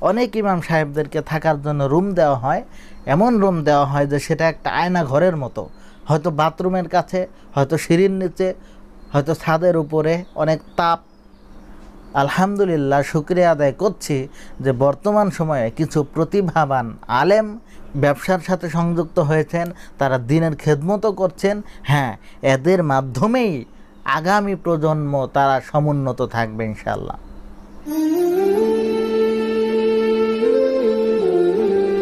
অনেক ইমাম সাহেবদেরকে থাকার জন্য রুম দেওয়া হয়। এমন রুম দেওয়া হয় যে সেটা একটা আয়না ঘরের মতো। হয়তো বাথরুমের কাছে, হয়তো সিঁড়ির নিচে, হয়তো ছাদের উপরে অনেক তাপ। আলহামদুলিল্লাহ, শুক্রিয়া আদায় করছি যে বর্তমান সময়ে কিছু প্রতিভাবান আলেম ব্যবসার সাথে সংযুক্ত হয়েছেন, তারা দিনের খেদমতো করছেন। হ্যাঁ এদের মাধ্যমেই আগামী প্রজন্ম তারা সমুন্নত থাকবে ইনশাল্লাহ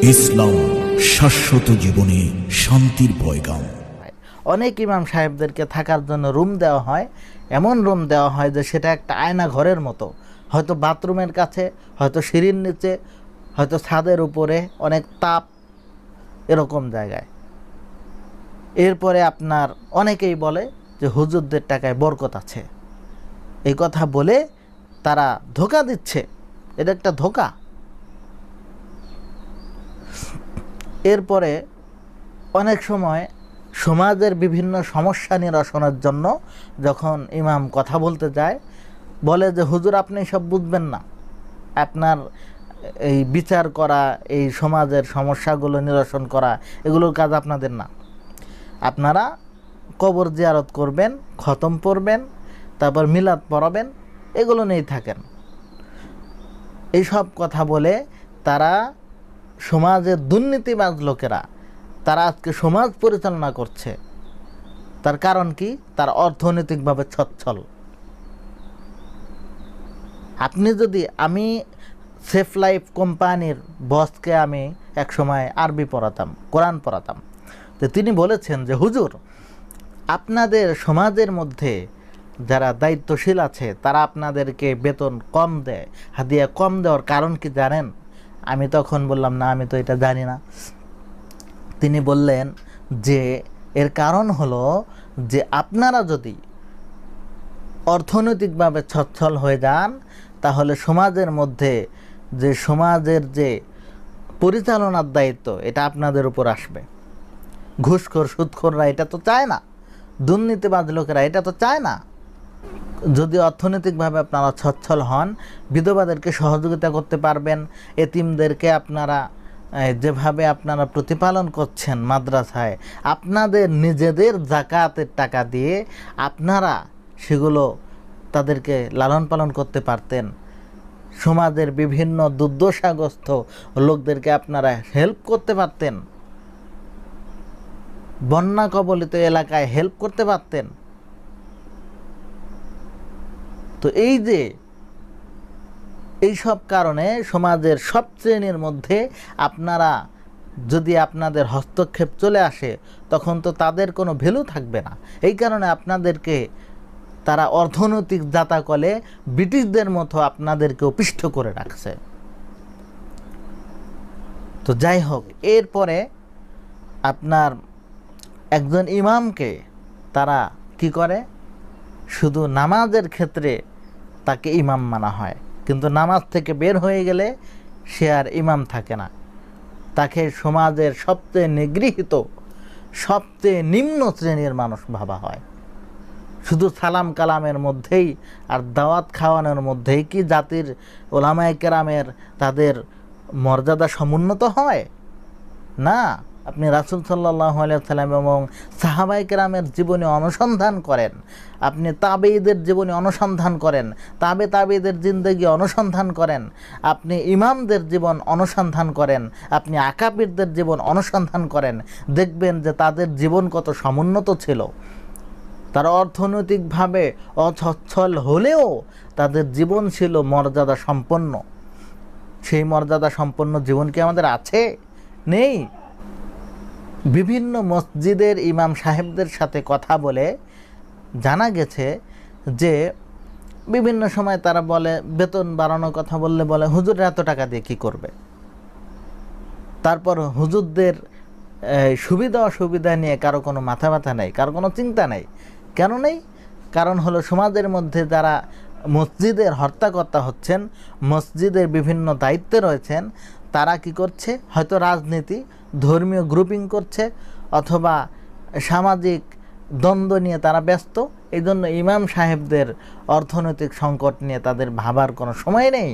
ইসলাম শাশ্বত জীবনে শান্তির পয়গাম। অনেক ইমাম সাহেবদেরকে থাকার জন্য রুম দেওয়া হয়। এমন রুম দেওয়া হয় যে সেটা একটা আয়না ঘরের মতো। হয়তো বাথরুমের কাছে, হয়তো সিঁড়ির নিচে, হয়তো ছাদের উপরে, অনেক তাপ এরকম জায়গায়। এরপরে আপনার অনেকেই বলে যে হুজুরদের টাকায় বরকত আছে। এই কথা বলে তারা ধোকা দিচ্ছে। এটা একটা ধোকা। এরপরে অনেক সময় সমাজের বিভিন্ন সমস্যা নিরসনের জন্য যখন ইমাম কথা বলতে যায়, বলে যে, হুজুর, আপনি সব বুঝবেন না। আপনার এই বিচার করা, এই সমাজের সমস্যাগুলো নিরসন করা, এগুলোর কাজ আপনাদের না। আপনারা কবর জিয়ারত করবেন, খতম পড়বেন, তারপর মিলাদ পড়াবেন, এগুলো নিয়েই থাকেন। এইসব কথা বলে তারা সমাজের দুর্নীতিবাজ লোকেরা, তারা আজকে সমাজ পরিচালনা করছে। তার কারণ কি? তার অর্থনৈতিকভাবে সচ্ছল। আপনি যদি, আমি সেফ লাইফ কোম্পানির বসকে আমি একসময় আরবি পড়াতাম, কোরআন পড়াতাম। তো তিনি বলেছেন যে, হুজুর, আপনাদের সমাজের মধ্যে যারা দায়িত্বশীল আছে, তারা আপনাদেরকে বেতন কম দেয়। হাদিয়া কম দেওয়ার কারণ কি জানেন? আমি তখন বললাম, না, আমি তো এটা জানি না। তিনি বললেন যে, এর কারণ হলো যে আপনারা যদি অর্থনৈতিকভাবে সচ্ছল হয়ে যান, তাহলে সমাজের মধ্যে যে সমাজের যে পরিচালনার দায়িত্ব, এটা আপনাদের উপর আসবে। ঘুষখোর, সুদখোররা এটা তো চায় না। দুর্নীতিবাজ লোকেরা এটা তো চায় না। যদি অর্থনৈতিকভাবে আপনারা সচ্ছল হন, বিধবাদেরকে সহযোগিতা করতে পারবেন, এতিমদেরকে আপনারা যেভাবে আপনারা প্রতিপালন করছেন মাদ্রাসায়, আপনাদের নিজেদের জাকাতের টাকা দিয়ে আপনারা সেগুলো তাদেরকে লালন পালন করতে পারতেন। সমাজের বিভিন্ন দুর্দশাগ্রস্ত লোকদেরকে আপনারা হেল্প করতে পারতেন। বন্যা কবলিত এলাকায় হেল্প করতে পারতেন। তো এই যে এই সব কারণে সমাজের সব শ্রেণির মধ্যে আপনারা যদি আপনাদের হস্তক্ষেপ চলে আসে, তখন তো তাদের কোনো ভ্যালু থাকবে না। এই কারণে আপনাদেরকে তারা অর্থনৈতিক জাতাকলে ব্রিটিশদের মতো আপনাদেরকে অপিষ্ট করে রাখছে। তো যাই হোক, এরপরে আপনার একজন ইমামকে তারা কি করে? শুধু নামাজের ক্ষেত্রে তাকে ইমাম মানা হয়। কিন্তু নামাজ থেকে বের হয়ে গেলে সে আর ইমাম থাকে না। তাকে সমাজের সবচেয়ে নিগৃহীত, সবচেয়ে নিম্ন শ্রেণির মানুষ ভাবা হয়। শুধু সালাম কালামের মধ্যেই আর দাওয়াত খাওয়ানোর মধ্যেই কি জাতির ওলামায় কেরামের তাদের মর্যাদা সমুন্নত হয়? না। আপনি রাসুল সাল্লাহ সাল্লাম এবং সাহাবাই কেরামের জীবনে অনুসন্ধান করেন। আপনি তাবেইদের জীবনে অনুসন্ধান করেন। তাবে তাবেইদের জিন্দগি অনুসন্ধান করেন। আপনি ইমামদের জীবন অনুসন্ধান করেন। আপনি আকাবিরদের জীবন অনুসন্ধান করেন। দেখবেন যে তাদের জীবন কত সমুন্নত ছিল। তারা অর্থনৈতিকভাবে অসচ্ছল হলেও তাদের জীবন ছিল মর্যাদা সম্পন্ন। সেই মর্যাদা সম্পন্ন জীবন কি আমাদের আছে? নেই। বিভিন্ন মসজিদের ইমাম সাহেবদের সাথে কথা বলে জানা গেছে যে বিভিন্ন সময় তারা বলে, বেতন বাড়ানোর কথা বললে বলে, হুজুর এত টাকা দিয়ে কী করবে? তারপর হুজুরদের সুবিধা অসুবিধা নিয়ে কারও কোনো মাথা ব্যথা নেই, কারও কোনো চিন্তা নেই। কেন নেই? কারণ হলো সমাজের মধ্যে যারা মসজিদের হর্তাকর্তা হচ্ছেন, মসজিদের বিভিন্ন দায়িত্বে রয়েছেন, তারা কি করছে? হয়তো রাজনীতি ধর্মীয় গ্রুপিং করছে অথবা সামাজিক দ্বন্দ্ব নিয়ে তারা ব্যস্ত এই জন্য ইমাম সাহেবদের অর্থনৈতিক সংকট নিয়ে তাদের ভাবার কোনো সময় নেই।